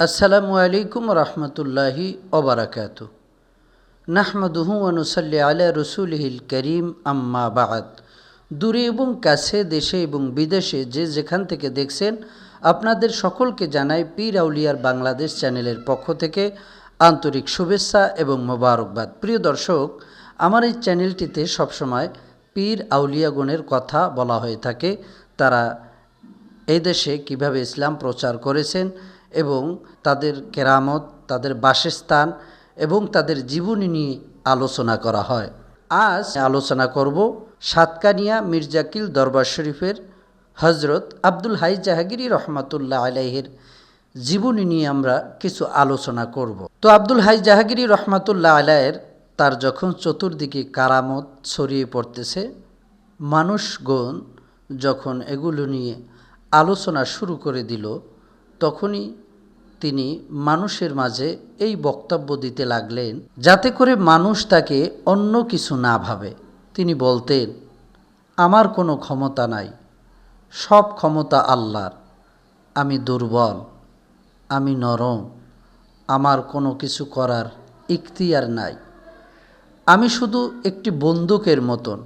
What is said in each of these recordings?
আসসালামু আলাইকুম রহমতুল্লাহি ওবরাকাতু নাহমাদুহু অনুসাল্লি আলা রসুলহিল করিম আম্মা বাদ। দূরে এবং কাছে, দেশে এবং বিদেশে যে যেখান থেকে দেখছেন, আপনাদের সকলকে জানাই পীর আউলিয়ার বাংলাদেশ চ্যানেলের পক্ষ থেকে আন্তরিক শুভেচ্ছা এবং মোবারকবাদ। প্রিয় দর্শক, আমার এই চ্যানেলটিতে সবসময় পীর আউলিয়াগণের কথা বলা হয়ে থাকে। তারা এই দেশে কীভাবে ইসলাম প্রচার করেছেন এবং তাদের কেরামত, তাদের বাসস্থান এবং তাদের জীবনী নিয়ে আলোচনা করা হয়। আজ আলোচনা করব সাতকানিয়া মির্জাকিল দরবার শরীফের হজরত আব্দুল হাই জাহাগিরি রহমাতুল্লাহ আলাইহের জীবনী নিয়ে আমরা কিছু আলোচনা করব। তো আব্দুল হাই জাহাগিরি রহমাতুল্লাহ আলাইয়ের তার যখন চতুর্দিকে কারামত ছড়িয়ে পড়তেছে, মানুষগণ যখন এগুলো নিয়ে আলোচনা শুরু করে দিল তখনই তিনি মানুষের মাঝে এই বক্তব্য দিতে লাগলেন, যাতে করে মানুষ তাকে অন্য কিছু না ভাবে। তিনি বলতেন, আমার কোনো ক্ষমতা নাই, সব ক্ষমতা আল্লাহর। আমি দুর্বল, আমি নরম, আমার কোনো কিছু করার ইখতিয়ার নাই। আমি শুধু একটি বন্দুকের মতন।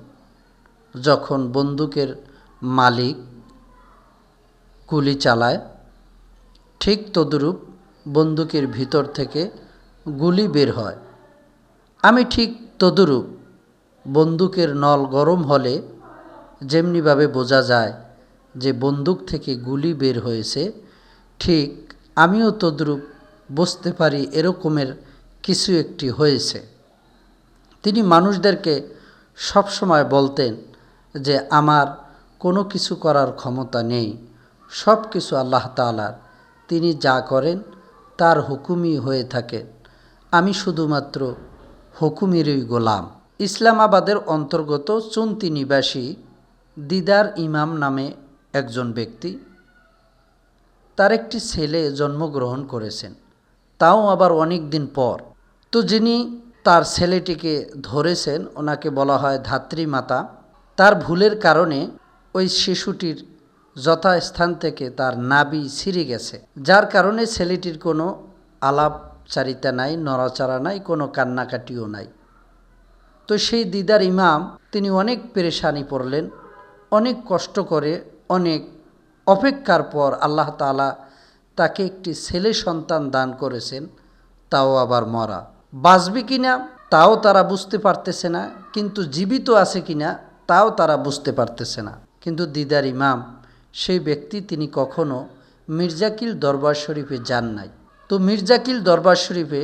যখন বন্দুকের মালিক গুলি চালায় ঠিক তদ্রূপ বন্দুকের ভিতর থেকে গুলি বের হয়। আমি ঠিক তদ্রূপ বন্দুকের নল গরম হলে যেমনিভাবে বোঝা যায় যে বন্দুক থেকে গুলি বের হয়েছে, ঠিক আমিও তদ্রূপ বুঝতে পারি এরকমের কিছু একটি হয়েছে। তিনি মানুষদেরকে সবসময় বলতেন যে, আমার কোনো কিছু করার ক্ষমতা নেই। সব কিছু আল্লাহ তালার তিনি যা করেন, তার হুকুমই হয়ে থাকেন আমি শুধুমাত্র হুকুমেরই গোলাম। ইসলামাবাদের অন্তর্গত চন্তি নিবাসী দিদার ইমাম নামে একজন ব্যক্তি, তার একটি ছেলে জন্মগ্রহণ করেছেন। তাও আবার অনেক দিন পর। তো যিনি তার ছেলেটিকে ধরেছেন, ওনাকে বলা হয় ধাত্রী মাতা তার ভুলের কারণে ওই শিশুটির যথাস্থান থেকে তার নাবি ছিঁড়ে গেছে। যার কারণে ছেলেটির কোনো আলাপচারিতা নাই, নড়াচড়া নাই, কোনো কান্নাকাটিও নাই। তো সেই দিদার ইমাম, তিনি অনেক পেরেশানি পড়লেন, অনেক কষ্ট করে, অনেক অপেক্ষার পর আল্লাহ তালা তাকে একটি ছেলে সন্তান দান করেছেন, তাও আবার মরা। বাঁচবে কিনা, তাও তারা বুঝতে পারতেছে না, কিন্তু জীবিত আছে কিনা, তাও তারা বুঝতে পারতেছে না। কিন্তু দিদার ইমাম সেই ব্যক্তি তিনি কখনো মির্জাকিল দরবার শরীফে যান নাই। তো মির্জাকিল দরবার শরীফে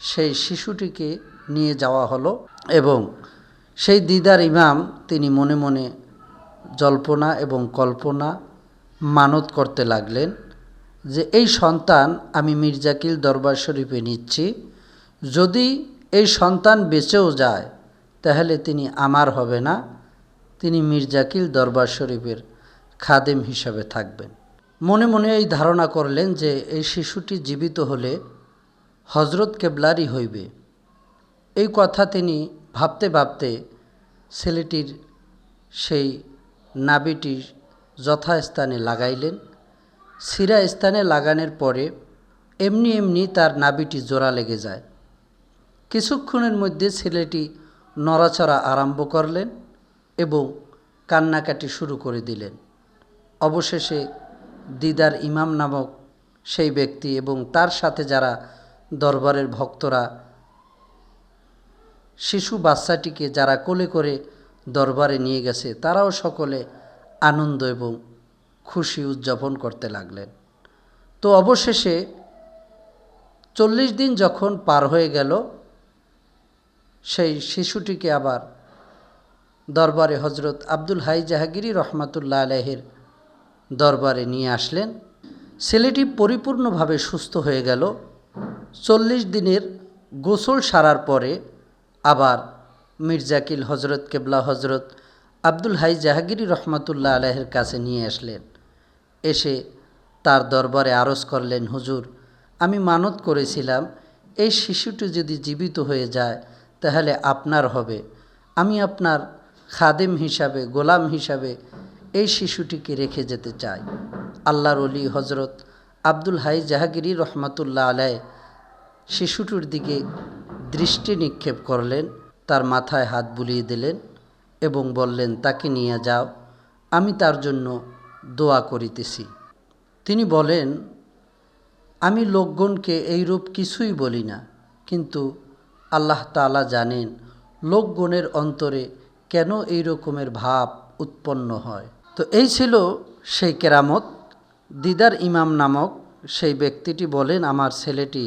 সেই শিশুটিকে নিয়ে যাওয়া হলো এবং সেই দিদার ইমাম তিনি মনে মনে জল্পনা এবং কল্পনা মানত করতে লাগলেন যে এই সন্তান আমি মির্জাকিল দরবার শরীফে নিচ্ছি, যদি এই সন্তান বেঁচেও যায় তাহলে তিনি আমার হবে না। তিনি মির্জাকিল দরবার শরীফের খাদেম হিসাবে থাকবেন। মনে মনে এই ধারণা করলেন যে এই শিশুটি জীবিত হলে হজরত কেবলারই হইবে। এই কথা তিনি ভাবতে ভাবতে ছেলেটির সেই নাবিটি যথাস্থানে লাগাইলেন। সিরা স্থানে লাগানোর পরে এমনি এমনি তার নাবিটি জোড়া লেগে যায়। কিছুক্ষণের মধ্যে ছেলেটি নড়াচড়া আরম্ভ করলেন এবং কান্নাকাটি শুরু করে দিলেন। অবশেষে দিদার ইমাম নামক সেই ব্যক্তি এবং তার সাথে যারা দরবারের ভক্তরা, শিশু বাচ্চাটিকে যারা কোলে করে দরবারে নিয়ে গেছে, তারাও সকলে আনন্দ এবং খুশি উদযাপন করতে লাগলেন। তো অবশেষে চল্লিশ দিন যখন পার হয়ে গেল, সেই শিশুটিকে আবার দরবারে হজরত আব্দুল হাই জাহাগিরি রহমাতুল্লাহ আলহের দরবারে নিয়ে আসলেন। ছেলেটি পরিপূর্ণভাবে সুস্থ হয়ে গেল। চল্লিশ দিনের গোসল সারার পরে আবার মির্জাকিল হজরত কেবলা হজরত আব্দুল হাই জাহাগিরি রহমাতুল্লাহ আলহের কাছে নিয়ে আসলেন। এসে তার দরবারে আরজ করলেন, হুজুর, আমি মানত করেছিলাম, এই শিশুটি যদি জীবিত হয়ে যায় তাহলে আপনার হবে। আমি আপনার খাদেম হিসাবে, গোলাম হিসাবে এই শিশুটিকে রেখে যেতে চাই আল্লাহর অলি হজরত আব্দুল হাই জাহাগিরি রহমাতুল্লাহ আলায় শিশুটির দিকে দৃষ্টি নিক্ষেপ করলেন, তার মাথায় হাত বুলিয়ে দিলেন এবং বললেন, তাকে নিয়ে যাও, আমি তার জন্য দোয়া করিতেছি। তিনি বলেন, আমি লোকগণকে এইরূপ কিছুই বলি না, কিন্তু আল্লাহ তাআলা জানেন লোকগণের অন্তরে কেন এই রকমের ভাব উৎপন্ন হয়। তো এই ছিল সেই কেরামত। দিদার ইমাম নামক সেই ব্যক্তিটি বলেন, আমার ছেলেটি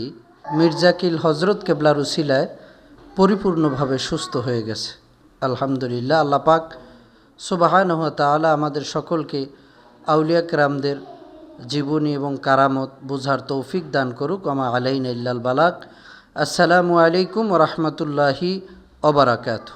মির্জাকিল হজরত কেবলার উসিলায় পরিপূর্ণভাবে সুস্থ হয়ে গেছে। আলহামদুলিল্লাহ, আল্লাহ পাক সুবাহান তাআলা আমাদের সকলকে আউলিয়া কেরামদের জীবনী এবং কারামত বোঝার তৌফিক দান করুক। আমা আলাইন ইল্লাল বালাক আসসালামু আলাইকুম রহমতুল্লাহি অবরাকাত